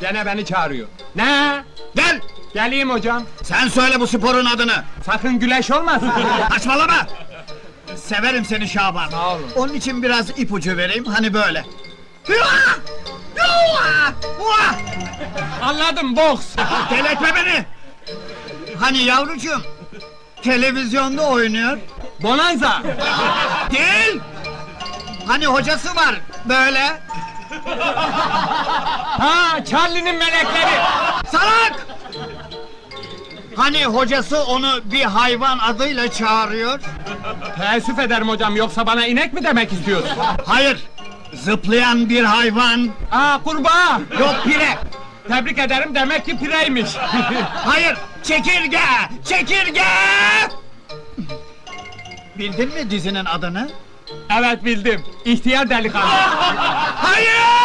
Gene beni çağırıyor. Ne? Gel! Geleyim hocam. Sen söyle bu sporun adını! Sakın güleş olmasın. Saçmalama! Severim seni Şaban. Sağ olun. Onun için biraz ipucu vereyim, hani böyle. Hıa! Hıa! Hıa! Anladım boks. Delirtme beni! Hani yavrucuğum, televizyonda oynuyor. Bonanza. Değil! Hani hocası var, böyle. Ha Charlie'nin melekleri. Salak! Hani hocası onu bir hayvan adıyla çağırıyor? Teessüf ederim hocam yoksa bana inek mi demek istiyorsun? Hayır, zıplayan bir hayvan. Aa kurbağa. Yok pire. Tebrik ederim demek ki pireymiş. Hayır, çekirge! Çekirge! Bildin mi dizinin adını? evet bildim. İhtiyar delikanlı. Hayır!